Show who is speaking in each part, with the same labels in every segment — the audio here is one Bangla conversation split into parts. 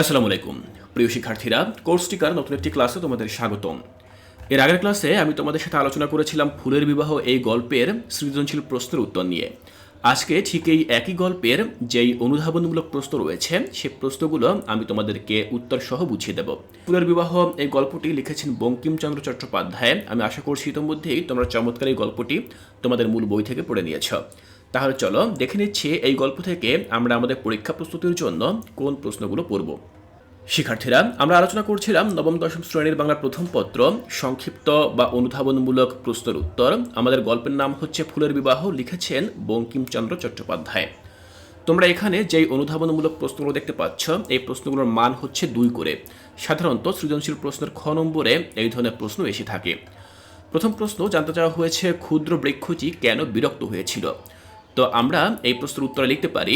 Speaker 1: আসসালামু আলাইকুম প্রিয় শিক্ষার্থীরা, কোর্স টিকার নতুন একটি ক্লাসে তোমাদের স্বাগতম। এর আগের ক্লাসে আমি তোমাদের সাথে আলোচনা করেছিলাম ফুলের বিবাহ এই গল্পের সৃজনশীল প্রশ্নের উত্তর নিয়ে। আজকে ঠিক এই একই গল্পের যেই অনুধাবনমূলক প্রশ্ন রয়েছে, সে প্রশ্নগুলো আমি তোমাদেরকে উত্তর সহ বুঝিয়ে দেব। ফুলের বিবাহ এই গল্পটি লিখেছেন বঙ্কিমচন্দ্র চট্টোপাধ্যায়। আমি আশা করছি ইতিমধ্যেই তোমরা চমৎকার এই গল্পটি তোমাদের মূল বই থেকে পড়ে নিয়েছ। তাহলে চলো দেখে নিচ্ছি এই গল্প থেকে আমরা আমাদের পরীক্ষা প্রস্তুতির জন্য কোন প্রশ্নগুলো পড়ব। শিক্ষার্থীরা, আমরা আলোচনা করছিলাম নবম দশম শ্রেণির বাংলা প্রথম পত্র, সংক্ষিপ্ত বা অনুধাবনমূলক প্রশ্নের উত্তর। আমাদের গল্পের নাম হচ্ছে ফুলের বিবাহ, লিখেছেন বঙ্কিমচন্দ্র চট্টোপাধ্যায়। তোমরা এখানে যেই অনুধাবনমূলক প্রশ্নগুলো দেখতে পাচ্ছ, এই প্রশ্নগুলোর মান হচ্ছে দুই করে। সাধারণত সৃজনশীল প্রশ্নের খ নম্বরে এই ধরনের প্রশ্ন এসে থাকে। প্রথম প্রশ্ন জানতে চাওয়া হয়েছে, ক্ষুদ্র বৃক্ষটি কেন বিরক্ত হয়েছিল? তো আমরা এই প্রশ্নের উত্তরে লিখতে পারি,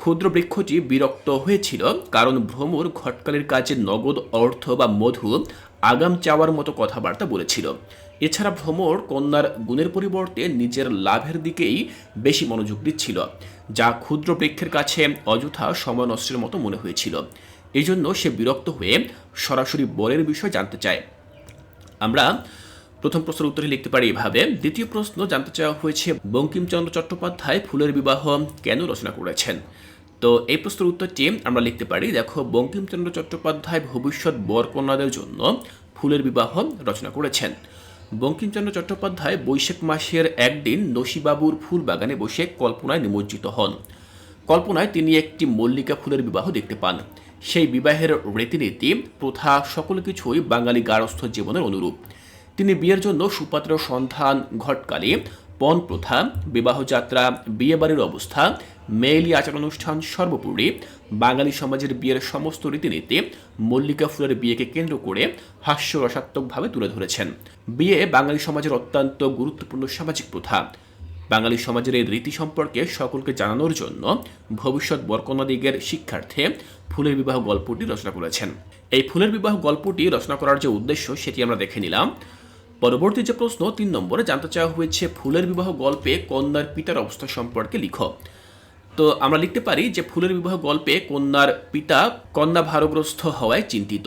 Speaker 1: ক্ষুদ্র বৃক্ষটি বিরক্ত হয়েছিল কারণ ভ্রমর ঘটকালের কাজে নগদ অর্থ বা মধু আগাম চাওয়ার মতো কথাবার্তা বলেছিল। এছাড়া ভ্রমর কন্যার গুণের পরিবর্তে নিজের লাভের দিকেই বেশি মনোযোগ দিচ্ছিল, যা ক্ষুদ্র বৃক্ষের কাছে অযথা সময় নষ্টের মতো মনে হয়েছিল। এই জন্য সে বিরক্ত হয়ে সরাসরি বরের বিষয় জানতে চায়। আমরা প্রথম প্রশ্নের উত্তরে লিখতে পারি এভাবে, দ্বিতীয় প্রশ্ন জানতে চাওয়া হয়েছে বঙ্কিমচন্দ্র চট্টোপাধ্যায় ফুলের বিবাহ কেন রচনা করেছেন? তো এই প্রশ্নের উত্তরটি আমরা লিখতে পারি, দেখো, বঙ্কিমচন্দ্র চট্টোপাধ্যায় ভবিষ্যৎ বরকন্যাদের জন্য ফুলের বিবাহ রচনা করেছেন। বঙ্কিমচন্দ্র চট্টোপাধ্যায় বৈশাখ মাসের একদিন নসিবাবুর ফুল বাগানে বসে কল্পনায় নিমজ্জিত হন। কল্পনায় তিনি একটি মল্লিকা ফুলের বিবাহ দেখতে পান। সেই বিবাহের রীতিনীতি প্রথা সকল কিছুই বাঙালি গারস্থ জীবনের অনুরূপ। তিনি বিয়ের জন্য সুপাত্র সন্ধান, ঘটকালে পণ প্রথা বিবাহযাত্রা বিয়েবাড়ির অবস্থা, মেয়েলি আচার অনুষ্ঠান সর্বোপরি, বাঙালি সমাজের বিয়ের সমস্ত রীতিনীতি মল্লিকা ফুলের বিয়েকে কেন্দ্র করে হাস্যরসাত্মকভাবে তুলে ধরেছেন। বিয়ে বাঙালি সমাজের অত্যন্ত গুরুত্বপূর্ণ সামাজিক প্রথা। বাঙালি সমাজের এই রীতি সম্পর্কে সকলকে জানানোর জন্য ভবিষ্যৎ বরকন্যাদিগের শিক্ষার্থে ফুলের বিবাহ গল্পটি রচনা করেছেন। এই ফুলের বিবাহ গল্পটি রচনা করার যে উদ্দেশ্য, সেটি আমরা দেখে নিলাম। পরবর্তী যে প্রশ্ন, তিন নম্বরে জানতে চাওয়া হয়েছে, ফুলের বিবাহ গল্পে কন্যার পিতার অবস্থা সম্পর্কে লিখ। তো আমরা লিখতে পারি যে, ফুলের বিবাহ গল্পে কন্যার পিতা কন্যা ভারগ্রস্ত হওয়ায় চিন্তিত।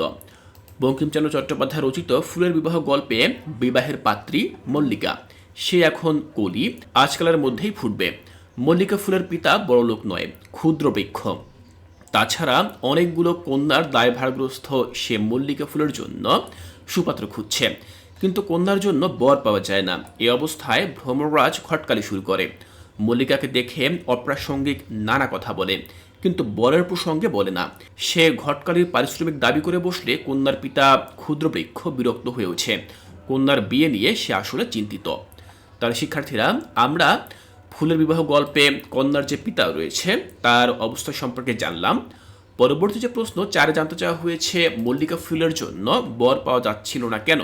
Speaker 1: বঙ্কিমচন্দ্র চট্টোপাধ্যায় রচিত ফুলের বিবাহ গল্পে বিবাহের পাত্রী মল্লিকা। সে এখন কলি, আজকালের মধ্যেই ফুটবে। মল্লিকা ফুলের পিতা বড়লোক নয় ক্ষুদ্র বৃক্ষ তাছাড়া অনেকগুলো কন্যার দায়ভারগ্রস্ত সে মল্লিকা ফুলের জন্য সুপাত্র খুঁজছে। কিন্তু কন্যার জন্য বর পাওয়া যায় না। এ অবস্থায় ভ্রমরাজ খটকালি শুরু করে। মল্লিকাকে দেখে অপ্রাসঙ্গিক নানা কথা বলে, কিন্তু বরের প্রসঙ্গে বলে না। সে ঘটকালির পারিশ্রমিক দাবি করে বসলে কন্যার পিতা ক্ষুদ্র বৃক্ষ বিরক্ত হয়ে ওঠে। কন্যার বিয়ে নিয়ে সে আসলে চিন্তিত। তার শিক্ষার্থীরা, আমরা ফুলের বিবাহ গল্পে কন্যার যে পিতা রয়েছে, তার অবস্থা সম্পর্কে জানলাম। পরবর্তী যে প্রশ্ন চারে জানতে চাওয়া হয়েছে, মল্লিকা ফুলের জন্য বর পাওয়া যাচ্ছিল না কেন?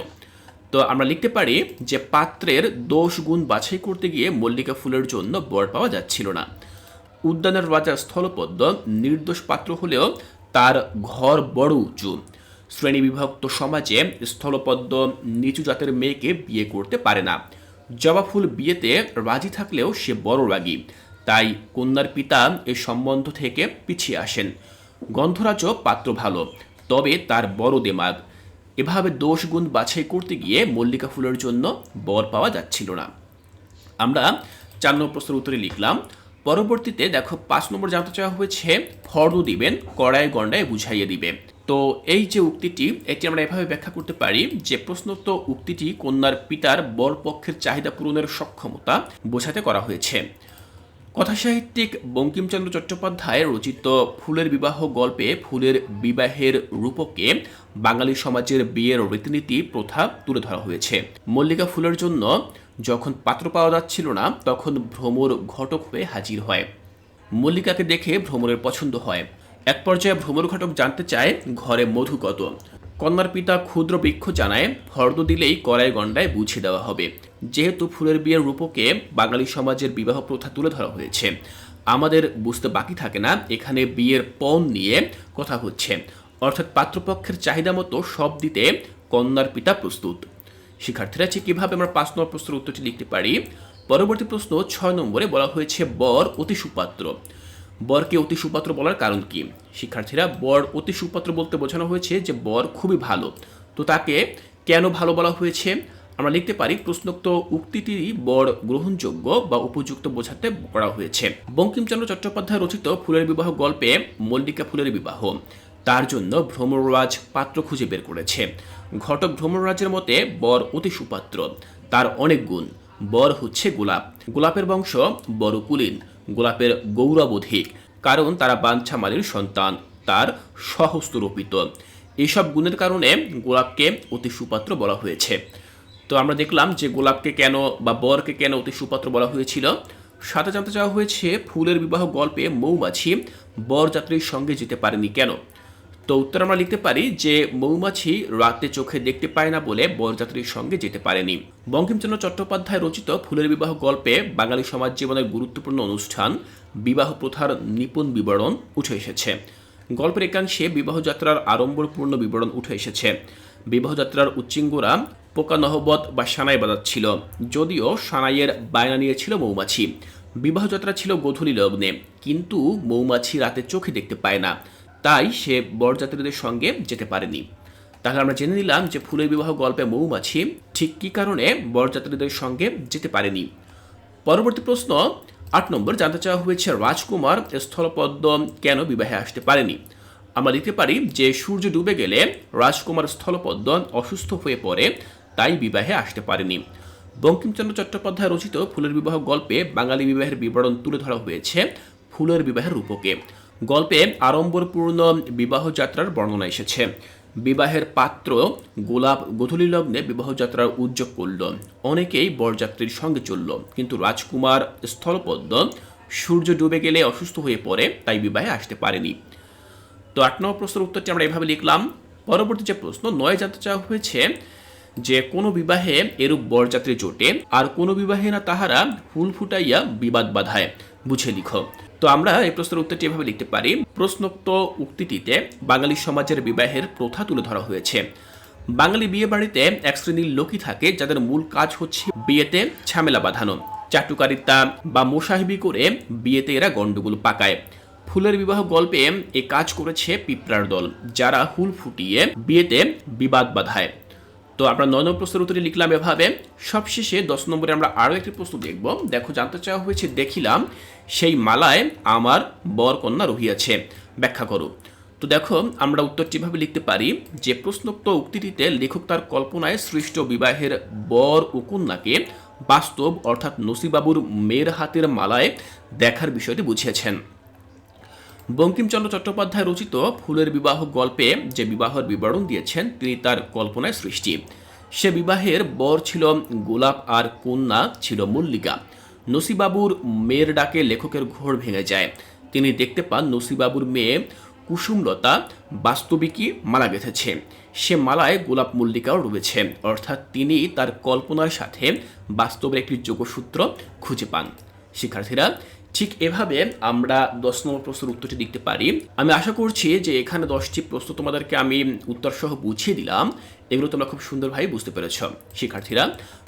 Speaker 1: তো আমরা লিখতে পারি যে পাত্রের দোষ গুণ বাছাই করতে গিয়ে মল্লিকা ফুলের জন্য বর পাওয়া যাচ্ছিল না। উদ্যানের রাজা স্থলপদ্ম নির্দোষ পাত্র হলেও তার ঘর বড় উঁচু। শ্রেণীবিভক্ত সমাজে স্থলপদ্ম নিচু জাতের মেয়েকে বিয়ে করতে পারে না। জবা ফুল বিয়েতে রাজি থাকলেও সে বড় রাগী। তাই কন্যার পিতা এ সম্বন্ধ থেকে পিছিয়ে আসেন। গন্ধরাজও পাত্র ভালো, তবে তার বড় দেমাগ। এভাবে দোষ গুণ বাছাই করতে গিয়ে মল্লিকা ফুলের জন্য বর পাওয়া যাচ্ছিল না। আমরা চার নম্বর প্রশ্নের উত্তরে লিখলাম, পরবর্তীতে দেখো পাঁচ নম্বর জানতে চাওয়া হয়েছে ফর্দ দিবেন কড়াই গন্ডায় বুঝাইয়ে দিবে। তো এই যে উক্তিটি, এটি আমরা এভাবে ব্যাখ্যা করতে পারি যে প্রশ্নোক্ত উক্তিটি কন্যার পিতার বর পক্ষের চাহিদা পূরণের সক্ষমতা বোঝাতে করা হয়েছে। কথাসাহিত্যিক বঙ্কিমচন্দ্র চট্টোপাধ্যায় রচিত ফুলের বিবাহ গল্পে ফুলের বিবাহের রূপকে বাঙালি সমাজের বিয়ের রীতিনীতি প্রথা তুলে ধরা হয়েছে। মল্লিকা ফুলের জন্য যখন পাত্র পাওয়া যাচ্ছিল না, তখন ভ্রমর ঘটক হয়ে হাজির হয়। মল্লিকাকে দেখে ভ্রমরের পছন্দ হয়। এক পর্যায়ে ভ্রমর ঘটক জানতে চায়, ঘরে মধু কত? কন্যার পিতা ক্ষুদ্র বৃক্ষ জানায় ফর্দ দিলেই কড়াই গন্ডায় বুঝিয়ে দেওয়া হবে। যেহেতু ফুলের বিয়ের রূপকে বাঙালি সমাজের বিবাহ প্রথা তুলে ধরা হয়েছে, আমাদের বুঝতে বাকি থাকে না এখানে বিয়ের পণ নিয়ে কথা হচ্ছে। অর্থাৎ পাত্রপক্ষের চাহিদা মতো সব দিতে কন্যার পিতা প্রস্তুত। শিক্ষার্থীরা ঠিক কীভাবে আমরা পাঁচ নম্বর প্রশ্নের উত্তরটি লিখতে পারি। পরবর্তী প্রশ্ন ছয় নম্বরে বলা হয়েছে, বর অতি সুপাত্র। বরকে অতি সুপাত্র বলার কারণ কি? শিক্ষার্থীরা, বর অতি সুপাত্র বলতে বোঝানো হয়েছে যে বর খুবই ভালো। তো তাকে কেন ভালো বলা হয়েছে? আমরা লিখতে পারি, প্রশ্নোক্ত উক্তিটি বর গ্রহণযোগ্য বা উপযুক্ত বোঝাতে করা হয়েছে। বঙ্কিমচন্দ্র চট্টোপাধ্যায় রচিত ফুলের বিবাহ গল্পে মল্লিকা ফুলের বিবাহ। তার জন্য ভ্রমররাজ পাত্র খুঁজে বের করেছে। ঘটক ভ্রমররাজের মতে, বর অতি সুপাত্র। তার অনেক গুণ। বর হচ্ছে গোলাপ। গোলাপের বংশ বড় কুলীন গোলাপের গৌরব অধিক। কারণ তারা বাঞ্ছামালির সন্তান। তার সহস্ররোপিত এইসব গুণের কারণে গোলাপকে অতি সুপাত্র বলা হয়েছে। তো আমরা দেখলাম যে গোলাপকে কেন বা বরকে কেন অতি সুপাত্র বলা হয়েছিল। সাথে জানতে চাওয়া হয়েছে, ফুলের বিবাহ গল্পে মৌমাছি বরযাত্রীর সঙ্গে যেতে পারেনি কেন? তো উত্তর আমরা লিখতে পারি যে মৌমাছি রাতে চোখে দেখতে পায় না বলে বরযাত্রীর সঙ্গে যেতে পারেনি। বঙ্কিমচন্দ্র চট্টোপাধ্যায় রচিত ফুলের বিবাহ গল্পে বাঙালি সমাজ জীবনের গুরুত্বপূর্ণ অনুষ্ঠান, বিবাহ প্রথার নিপুণ বিবরণ উঠে এসেছে। গল্পের একাংশে বিবাহযাত্রার আড়ম্বরপূর্ণ বিবরণ উঠে এসেছে। বিবাহযাত্রার উচ্চিঙ্গুরা পোকা নহবত বা সানাই বাজাচ্ছিল যদিও সানাইয়ের বায়না নিয়েছিল মৌমাছি। বিবাহযাত্রা ছিল গধূলি লগ্নে। কিন্তু মৌমাছি রাতে চোখে দেখতে পায় না। তাই সে বরযাত্রীদের সঙ্গে যেতে পারেনি। তাহলে আমরা জেনে নিলাম যে ফুলের বিবাহ গল্পে মৌমাছি ঠিক কী কারণে বরযাত্রীদের সঙ্গে যেতে পারেনি। পরবর্তী প্রশ্ন, আট নম্বর জানতে চাওয়া হয়েছে রাজকুমার স্থলপদ্ম কেন বিবাহে আসতে পারেনি? আমরা লিখতে পারি যে সূর্য ডুবে গেলে রাজকুমার স্থলপদ্ম অসুস্থ হয়ে পড়ে তাই বিবাহে আসতে পারেনি। বঙ্কিমচন্দ্র চট্টোপাধ্যায় রচিত ফুলের বিবাহ গল্পে বাঙালি বিবাহের বিবরণ তুলে ধরা হয়েছে ফুলের বিবাহের রূপকে। গল্পে আড়ম্বরপূর্ণ বিবাহ যাত্রার বর্ণনা এসেছে। বিবাহের পাত্র গোলাপ গধূলি লগ্নে বিবাহযাত্রার উদ্যোগ করল। অনেকেই বরযাত্রীর সঙ্গে চলল, কিন্তু রাজকুমার স্থলপদ্ম সূর্য ডুবে গেলে অসুস্থ হয়ে পড়ে, তাই বিবাহে আসতে পারেনি। তো আট নম্বর প্রশ্নের উত্তরটি আমরা এভাবে লিখলাম। পরবর্তী যে প্রশ্ন, নয় জানতে চাওয়া হয়েছে যে কোনো বিবাহে এরূপ বরযাত্রী জোটে আর কোনো বিবাহে না তাহারা ফুল ফুটাইয়া বিবাদ বাধায়। বুঝে লিখো। তো আমরা এই প্রশ্নের উত্তরটি এভাবে লিখতে পারি। প্রশ্নোক্ত উক্তিটিতে বাঙালি সমাজের বিবাহের প্রথা তুলে ধরা হয়েছে। বাঙালি বিয়ে বাড়িতে এক শ্রেণির লোকই থাকে যাদের মূল কাজ হচ্ছে বিয়েতে ঝামেলা বাঁধানো। চাটুকারিতা বা মোসাহেবি করে বিয়েতে এরা গন্ডগোল পাকায়। ফুলের বিবাহ গল্পে এ কাজ করেছে পিঁপড়ার দল, যারা হুল ফুটিয়ে বিয়েতে বিবাদ বাধায়। তো আমরা নয় নম্বর প্রশ্নের উত্তরে লিখলাম এভাবে, সবশেষে দশ নম্বরে আমরা আরও একটি প্রশ্ন দেখব। দেখো, জানতে চাওয়া হয়েছে, দেখিলাম সেই মালায় আমার বর কন্যা রহিয়াছে। ব্যাখ্যা করো। তো দেখো, আমরা উত্তরটি ভাবে লিখতে পারি, যে প্রশ্নোক্ত উক্তিটিতে লেখক তার কল্পনায় সৃষ্ট বিবাহের বর ও কন্যাকে বাস্তব, অর্থাৎ নসিবাবুর মেয়ের হাতের মালায় দেখার বিষয়টি বুঝিয়েছেন। বঙ্কিমচন্দ্র চট্টোপাধ্যায় রচিত ফুলের বিবাহ গল্পে যে বিবাহের বিবরণ দিয়েছেন, তিনি তার কল্পনায় সৃষ্টি। সে বিবাহের বর ছিল গোলাপ আর কন্যা ছিল মল্লিকা। নসিবাবুর মেয়ের ডাকে লেখকের ঘোর ভেঙে যায়। তিনি দেখতে পান নসিবাবুর মেয়ে কুসুমলতা বাস্তবিকই মালা গেঁথেছে। সে মালায় গোলাপ মল্লিকাও রয়েছে। অর্থাৎ তিনি তার কল্পনার সাথে বাস্তবের একটি যোগসূত্র খুঁজে পান। শিক্ষার্থীরা ঠিক এভাবে আমরা দশ নম্বর প্রশ্নের উত্তরটি দেখতে পারি। আমি আশা করছি যে এখানে দশটি প্রশ্ন তোমাদেরকে আমি উত্তর সহ বুঝিয়ে দিলাম। এগুলো তোমরা খুব সুন্দরভাবে বুঝতে পেরেছ। শিক্ষার্থীরা,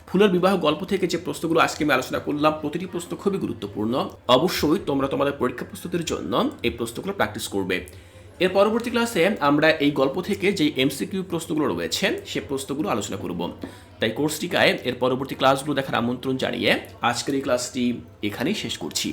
Speaker 1: ফুলের বিবাহ গল্প থেকে যে প্রশ্নগুলো আজকে আমি আলোচনা করলাম, প্রতিটি প্রশ্ন খুবই গুরুত্বপূর্ণ। অবশ্যই তোমরা তোমাদের পরীক্ষা প্রস্তুতির জন্য এই প্রশ্নগুলো প্র্যাকটিস করবে। এর পরবর্তী ক্লাসে আমরা এই গল্প থেকে যে এমসিকিউ প্রশ্নগুলো রয়েছে, সে প্রশ্নগুলো আলোচনা করব। তাই কোর্সটিকায় এর পরবর্তী ক্লাসগুলো দেখার আমন্ত্রণ জানিয়ে আজকের এই ক্লাসটি এখানেই শেষ করছি।